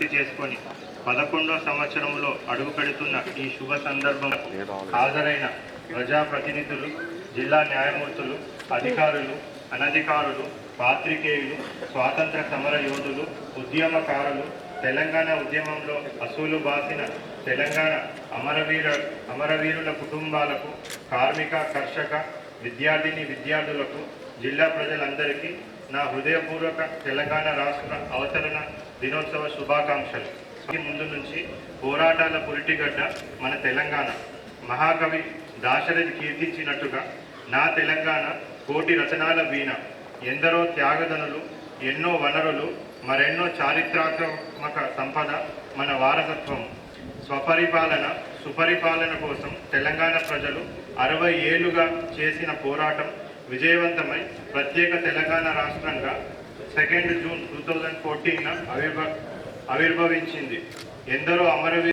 చేసుకొని పదకొండో సంవత్సరంలో అడుగు పెడుతున్న ఈ శుభ సందర్భంలో హాజరైన ప్రజాప్రతినిధులు జిల్లా న్యాయమూర్తులు అధికారులు అనధికారులు పాత్రికేయులు స్వాతంత్ర సమర యోధులు ఉద్యమకారులు తెలంగాణ ఉద్యమంలో అసూలు బాసిన తెలంగాణ అమరవీర అమరవీరుల కుటుంబాలకు కార్మిక కర్షక విద్యార్థిని విద్యార్థులకు జిల్లా ప్రజలందరికీ నా హృదయపూర్వక తెలంగాణ రాష్ట్ర అవతరణ దినోత్సవ శుభాకాంక్షలు. ముందు నుంచి పోరాటాల పురిటిగడ్డ మన తెలంగాణ. మహాకవి దాశరథి కీర్తించినట్టుగా నా తెలంగాణ కోటి రచనాల వీణ. ఎందరో త్యాగదనులు ఎన్నో వనరులు మరెన్నో చారిత్రాత్మక సంపద మన వారసత్వం. స్వపరిపాలన సుపరిపాలన కోసం తెలంగాణ ప్రజలు అరవై ఏళ్ళుగా చేసిన పోరాటం విజయవంతమై ప్రత్యేక తెలంగాణ రాష్ట్రంగా second June two thousand fourteen ఆవిర్భ ఆవిర్భవించింది. ఎందరో అమరవీ